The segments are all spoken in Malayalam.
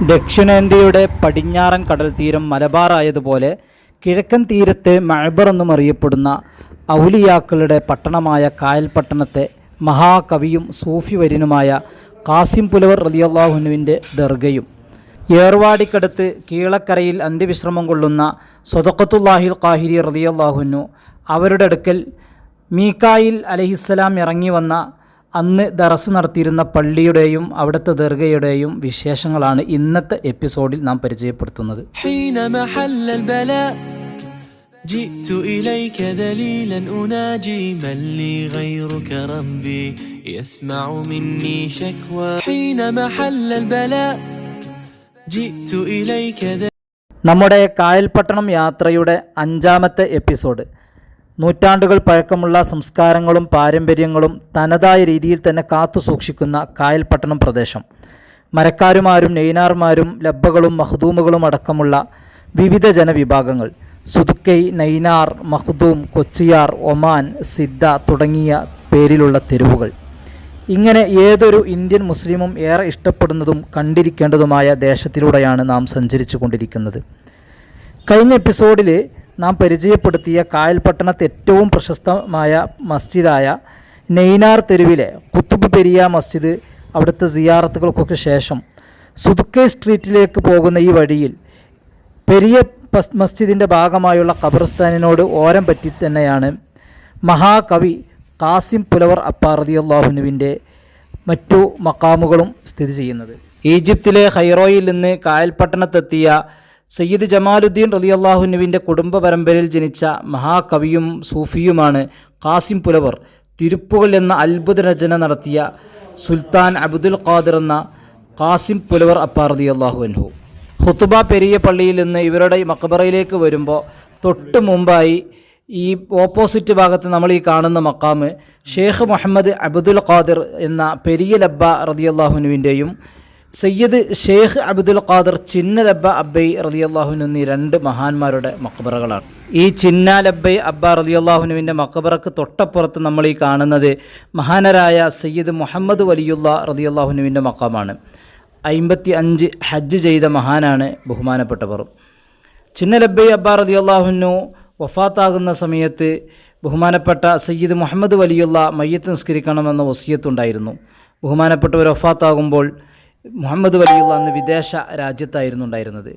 ദക്ഷിണേന്ത്യയുടെ പടിഞ്ഞാറൻ കടൽ തീരം മലബാറായതുപോലെ കിഴക്കൻ തീരത്തെ മഴബർ എന്നും അറിയപ്പെടുന്ന ഔലിയാക്കളുടെ പട്ടണമായ കായൽ പട്ടണത്തെ മഹാകവിയും സൂഫി വരിനുമായ കാസിം പുലവർ റലിയല്ലാഹുനുവിന്റെ ദർഗയും. ഏർവാടിക്കടുത്ത് കീളക്കരയിൽ അന്ത്യവിശ്രമം കൊള്ളുന്ന സ്വതക്കത്തുല്ലാഹിൽ കാഹിരി റലിയല്ലാഹുനു അവരുടെ അടുക്കൽ മീക്കായിൽ അലഹിസ്സലാം ഇറങ്ങി വന്ന അന്ന് ദറസ് നടത്തിയിരുന്ന പള്ളിയുടെയും അവിടുത്തെ ദർഗയുടെയും വിശേഷങ്ങളാണ് ഇന്നത്തെ എപ്പിസോഡിൽ നാം പരിചയപ്പെടുത്തുന്നത് حين محل البلاء جئت إليك ذليلا أناجي من لي غيرك ربي يسمع مني شكوى حين محل البلاء جئت إليك ذليلا നമ്മുടെ കായൽപട്ടണം യാത്രയുടെ അഞ്ചാമത്തെ എപ്പിസോഡ് നൂറ്റാണ്ടുകൾ പഴക്കമുള്ള സംസ്കാരങ്ങളും പാരമ്പര്യങ്ങളും തനതായ രീതിയിൽ തന്നെ കാത്തു സൂക്ഷിക്കുന്ന കായൽപട്ടണം പ്രദേശം. മരക്കാരുമാരും നെയ്നാർമാരും ലബ്ബകളും മഹ്ദൂമുകളും അടക്കമുള്ള വിവിധ ജനവിഭാഗങ്ങൾ സുതുക്കൈ നൈനാർ മഹ്ദൂം കൊച്ചിയാർ ഒമാൻ സിദ്ധ തുടങ്ങിയ പേരിലുള്ള തെരുവുകൾ. ഇങ്ങനെ ഏതൊരു ഇന്ത്യൻ മുസ്ലിമും ഏറെ ഇഷ്ടപ്പെടുന്നതും കണ്ടിരിക്കേണ്ടതുമായ ദേശത്തിലൂടെയാണ് നാം സഞ്ചരിച്ചു കൊണ്ടിരിക്കുന്നത് കഴിഞ്ഞ എപ്പിസോഡിൽ നാം പരിചയപ്പെടുത്തിയ കായൽപട്ടണത്തെ ഏറ്റവും പ്രശസ്തമായ മസ്ജിദായ നെയ്നാർ തെരുവിലെ കുത്തുബ് പെരിയ മസ്ജിദ് അവിടുത്തെ സിയാറത്തുകൾക്കൊക്കെ ശേഷം സുതുക്കെ സ്ട്രീറ്റിലേക്ക് പോകുന്ന ഈ വഴിയിൽ പെരിയ മസ്ജിദിന്റെ ഭാഗമായുള്ള ഖബർസ്ഥാനിനോട് ഓരം പറ്റി തന്നെയാണ് മഹാകവി കാസിം പുലവർ അപ്പാറതിയല്ലാഹുനുവിന്റെ മറ്റു മക്കാമുകളും സ്ഥിതി ചെയ്യുന്നത്. ഈജിപ്തിലെ ഹൈറോയിൽ നിന്ന് കായൽപട്ടണത്തെത്തിയ സയ്യിദ് ജമാലുദ്ദീൻ റലിയല്ലാഹുനുവിന്റെ കുടുംബ പരമ്പരയിൽ ജനിച്ച മഹാകവിയും സൂഫിയുമാണ് കാസിം പുലവർ. തിരുപ്പുകൾ എന്ന അത്ഭുത രചന നടത്തിയ സുൽത്താൻ അബ്ദുൽ ഖാദിർ എന്ന കാസിം പുലവർ അപ്പാറതിയല്ലാഹു അൻഹു. ഹുത്തുബ പെരിയ പള്ളിയിൽ നിന്ന് ഇവരുടെ മക്ബറയിലേക്ക് വരുമ്പോൾ തൊട്ട് മുമ്പായി ഈ ഓപ്പോസിറ്റ് ഭാഗത്ത് നമ്മൾ ഈ കാണുന്ന മക്കാമ് ഷേഖ് മുഹമ്മദ് അബ്ദുൽ ഖാദിർ എന്ന പെരിയ ലബ്ബ റതിയല്ലാഹുനുവിന്റെയും സയ്യിദ് ഷെയ്ഖ് അബ്ദുൽ ഖാദർ ചിന്നലബ്ബ അബ്ബൈ റതിയല്ലാഹുനു എന്നീ രണ്ട് മഹാന്മാരുടെ മക്കബറകളാണ് ഈ ചിന്നാലബ്ബൈ അബ്ബ റതിയല്ലാഹുനുവിന്റെ മക്കബറക്ക് തൊട്ടപ്പുറത്ത് നമ്മൾ ഈ കാണുന്നത് മഹാനരായ സയ്യിദ് മുഹമ്മദ് വലിയുള്ള റതിയല്ലാഹുനുവിന്റെ മക്കാമാണ്. അമ്പത്തി അഞ്ച് ഹജ്ജ് ചെയ്ത മഹാനാണ് ബഹുമാനപ്പെട്ടവർ. ചിന്നലബ്ബൈ അബ്ബ റതിയല്ലാഹുനു വഫാത്താകുന്ന സമയത്ത് ബഹുമാനപ്പെട്ട സയ്യിദ് മുഹമ്മദ് വലിയുള്ള മയ്യത്ത് നിസ്കരിക്കണമെന്ന വസിയത്തുണ്ടായിരുന്നു. ബഹുമാനപ്പെട്ടവർ വഫാത്താകുമ്പോൾ മുഹമ്മദ് വലിയുള്ള അന്ന് വിദേശ രാജ്യത്തായിരുന്നു ഉണ്ടായിരുന്നത്.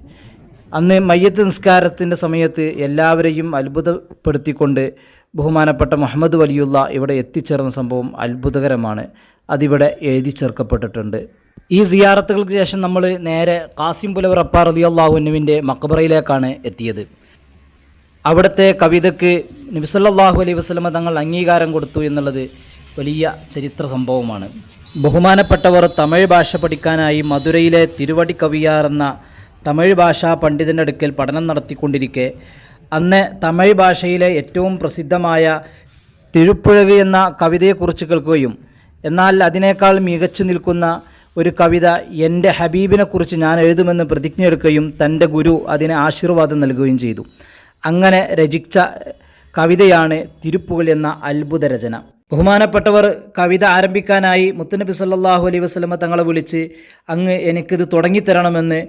അന്ന് മയ്യത്ത് നിസ്കാരത്തിന്റെ സമയത്ത് എല്ലാവരെയും അത്ഭുതപ്പെടുത്തിക്കൊണ്ട് ബഹുമാനപ്പെട്ട മുഹമ്മദ് വലിയുള്ള ഇവിടെ എത്തിച്ചേർന്ന സംഭവം അത്ഭുതകരമാണ്. അതിവിടെ എഴുതി ചേർക്കപ്പെട്ടിട്ടുണ്ട്. ഈ സിയാറത്തുകൾക്ക് ശേഷം നമ്മൾ നേരെ കാസിം പുലവർ അപ്പാർ അലിയല്ലാഹുനുവിന്റെ മക്ബറയിലേക്കാണ് എത്തിയത്. അവിടുത്തെ കവിതയ്ക്ക് നബിസല്ലാഹു അലൈഹി വസ്ലമ തങ്ങൾ അംഗീകാരം കൊടുത്തു എന്നുള്ളത് വലിയ ചരിത്ര സംഭവമാണ്. ബഹുമാനപ്പെട്ടവർ തമിഴ് ഭാഷ പഠിക്കാനായി മധുരയിലെ തിരുവടി കവിയാർ എന്ന തമിഴ് ഭാഷാ പണ്ഡിതന്റെ അടുക്കൽ പഠനം നടത്തിക്കൊണ്ടിരിക്കെ. അന്ന് തമിഴ് ഭാഷയിലെ ഏറ്റവും പ്രസിദ്ധമായ തിരുപ്പുഴവി എന്ന കവിതയെക്കുറിച്ച് കേൾക്കുകയും എന്നാൽ അതിനേക്കാൾ മികച്ചു നിൽക്കുന്ന ഒരു കവിത എന്റെ ഹബീബിനെക്കുറിച്ച് ഞാൻ എഴുതുമെന്ന് പ്രതിജ്ഞയെടുക്കുകയും തന്റെ ഗുരു അതിന് ആശീർവാദം നൽകുകയും ചെയ്തു. അങ്ങനെ രചിച്ച കവിതയാണ് തിരുപ്പുകൾ എന്ന അത്ഭുത രചന. ബഹുമാനപ്പെട്ടവർ കവിത ആരംഭിക്കാനായി മുത്തനബി സല്ലാഹു അലൈഹി വസ്ലമ തങ്ങളെ വിളിച്ച് അങ്ങ് എനിക്കിത് തുടങ്ങിത്തരണമെന്ന്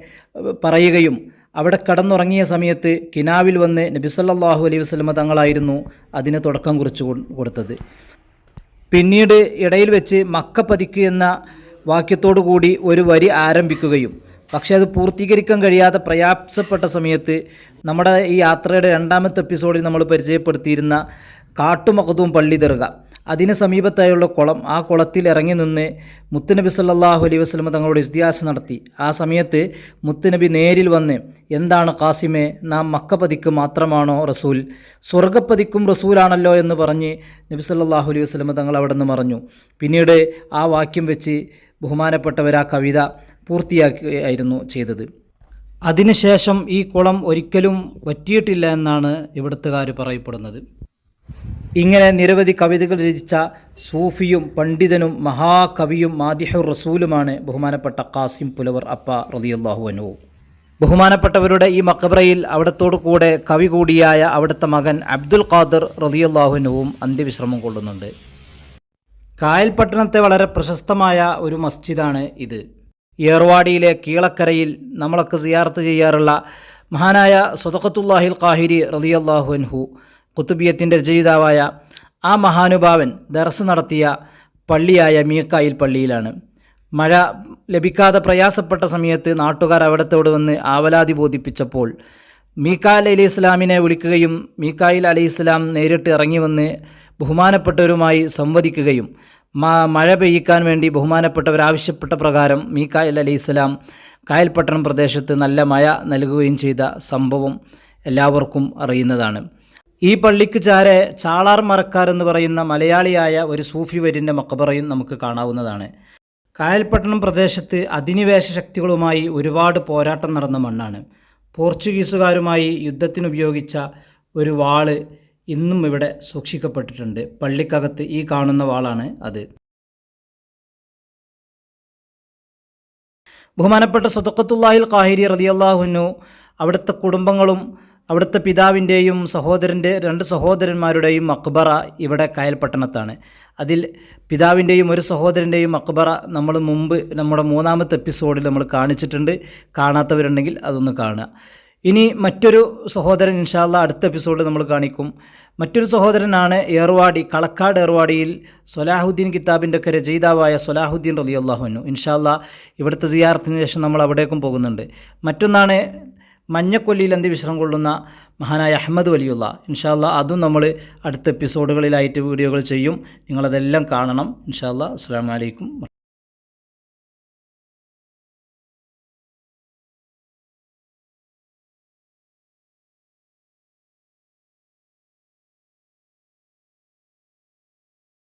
പറയുകയും അവിടെ കടന്നുറങ്ങിയ സമയത്ത് കിനാവിൽ വന്ന് നബി സല്ലാഹു അലൈഹി വസ്ലമ തങ്ങളായിരുന്നു അതിന് തുടക്കം കുറിച്ച് കൊടുത്തത്. പിന്നീട് ഇടയിൽ വെച്ച് മക്ക പതിക്കു എന്ന വാക്യത്തോടു കൂടി ഒരു വരി ആരംഭിക്കുകയും. പക്ഷേ അത് പൂർത്തീകരിക്കാൻ കഴിയാതെ പ്രയാസപ്പെട്ട സമയത്ത് നമ്മുടെ ഈ യാത്രയുടെ രണ്ടാമത്തെ എപ്പിസോഡിൽ നമ്മൾ പരിചയപ്പെടുത്തിയിരുന്ന കാട്ടുമകതവും പള്ളി ദർഗ. അതിന് സമീപത്തായുള്ള കുളം ആ കുളത്തിൽ ഇറങ്ങി നിന്ന് മുത്തുനബി സല്ലാഹു അലൈഹി വസ്ലമ തങ്ങളോട് ഇസ്തിഹാസ് നടത്തി. ആ സമയത്ത് മുത്തുനബി നേരിൽ വന്ന് എന്താണ് കാസിമെ നാം മക്കപ്പതിക്ക് മാത്രമാണോ റസൂൽ? സ്വർഗപ്പതിക്കും റസൂലാണല്ലോ എന്ന് പറഞ്ഞ് നബി സല്ലാഹു അലൈഹി വസ്ലമ തങ്ങൾ അവിടെ നിന്ന് മറഞ്ഞു. പിന്നീട് ആ വാക്യം വെച്ച് ബഹുമാനപ്പെട്ടവർ ആ കവിത പൂർത്തിയാക്കുകയായിരുന്നു ചെയ്തത്. അതിനുശേഷം ഈ കുളം ഒരിക്കലും വറ്റിയിട്ടില്ല എന്നാണ് ഇവിടുത്തുകാർ പറയപ്പെടുന്നത്. ഇങ്ങനെ നിരവധി കവിതകൾ രചിച്ച സൂഫിയും പണ്ഡിതനും മഹാകവിയും മാദിഹുർ റസൂലുമാണ് ബഹുമാനപ്പെട്ട കാസിം പുലവർ അപ്പ റതിയല്ലാഹു അനു ബഹുമാനപ്പെട്ടവരുടെ ഈ മക്കബ്രയിൽ അവിടത്തോടു കൂടെ കവി കൂടിയായ അവിടുത്തെ മകൻ അബ്ദുൽ ഖാദർ റതിയല്ലാഹുനുവും അന്ത്യവിശ്രമം കൊള്ളുന്നുണ്ട്. കായൽപട്ടണത്തെ വളരെ പ്രശസ്തമായ ഒരു മസ്ജിദാണ് ഇത്. ഏർവാടിയിലെ കീളക്കരയിൽ നമ്മളൊക്കെ സിയാർത്ത് ചെയ്യാറുള്ള മഹാനായ സ്വതക്കത്തുല്ലാഹിൽ ഖാഹിരി റളിയല്ലാഹു അൻഹു കുത്തുബിയത്തിന്റെ രചയിതാവായ ആ മഹാനുഭാവൻ ദർസ് നടത്തിയ പള്ളിയായ മീക്കായിൽ പള്ളിയിലാണ്. മഴ ലഭിക്കാതെ പ്രയാസപ്പെട്ട സമയത്ത് നാട്ടുകാർ അവിടത്തോട് വന്ന് ആവലാതി ബോധിപ്പിച്ചപ്പോൾ മീക്കായിൽ അലി ഇസ്ലാമിനെ വിളിക്കുകയും മീക്കായിൽ അലി ഇസ്ലാം നേരിട്ട് ഇറങ്ങി വന്ന് ബഹുമാനപ്പെട്ടവരുമായി സംവദിക്കുകയും മഴ പെയ്യിക്കാൻ വേണ്ടി ബഹുമാനപ്പെട്ടവർ ആവശ്യപ്പെട്ട പ്രകാരം മീക്കായിൽ അലി ഇസ്ലാം കായൽപട്ടണം പ്രദേശത്ത് നല്ല മഴ നൽകുകയും ചെയ്ത സംഭവം എല്ലാവർക്കും അറിയുന്നതാണ്. ഈ പള്ളിക്ക് ചാരെ ചാളാർ മറക്കാർ എന്ന് പറയുന്ന മലയാളിയായ ഒരു സൂഫി വര്യന്റെ മക്കബറയും നമുക്ക് കാണാവുന്നതാണ്. കായൽപട്ടണം പ്രദേശത്ത് അധിനിവേശ ശക്തികളുമായി ഒരുപാട് പോരാട്ടം നടന്ന മണ്ണാണ്. പോർച്ചുഗീസുകാരുമായി യുദ്ധത്തിനുപയോഗിച്ച ഒരു വാൾ ഇന്നും ഇവിടെ സൂക്ഷിക്കപ്പെട്ടിട്ടുണ്ട്. പള്ളിക്കകത്ത് ഈ കാണുന്ന വാളാണ് അത്. ബഹുമാനപ്പെട്ട സ്വതക്കത്തുല്ലാഹിൽ കാഹിരി റതിയല്ലാഹുനു അവിടുത്തെ കുടുംബങ്ങളും അവിടുത്തെ പിതാവിന്റെയും സഹോദരന്റെ രണ്ട് സഹോദരന്മാരുടെയും മക്ബറ ഇവിടെ കായൽപട്ടണത്താണ്. അതിൽ പിതാവിന്റെയും ഒരു സഹോദരന്റെയും മക്ബറ നമ്മൾ മുമ്പ് നമ്മുടെ മൂന്നാമത്തെ എപ്പിസോഡിൽ നമ്മൾ കാണിച്ചിട്ടുണ്ട്. കാണാത്തവരുണ്ടെങ്കിൽ അതൊന്ന് കാണുക. ഇനി മറ്റൊരു സഹോദരൻ ഇൻഷാല്ല അടുത്ത എപ്പിസോഡിൽ നമ്മൾ കാണിക്കും. മറ്റൊരു സഹോദരനാണ് ഏർവാടി കളക്കാട് ഏർവാടിയിൽ സൊലാഹുദ്ദീൻ കിതാബിന്റെ ഒക്കെ രചയിതാവായ സൊലാഹുദ്ദീൻ റലി അള്ളാഹുനു ഇൻഷാല്ല ഇവിടുത്തെ സിയാറത്തിന് ശേഷം നമ്മൾ അവിടേക്കും പോകുന്നുണ്ട്. മറ്റൊന്നാണ് മഞ്ഞക്കൊല്ലിയിൽ അന്ത്യവിശ്രം കൊള്ളുന്ന മഹാനായ അഹമ്മദ് വലിയുള്ള. ഇൻഷാല്ല അതും നമ്മൾ അടുത്ത എപ്പിസോഡുകളിലായിട്ട് വീഡിയോകൾ ചെയ്യും. നിങ്ങളതെല്ലാം കാണണം. ഇൻഷാല്ല അസ്സാം വലൈക്കും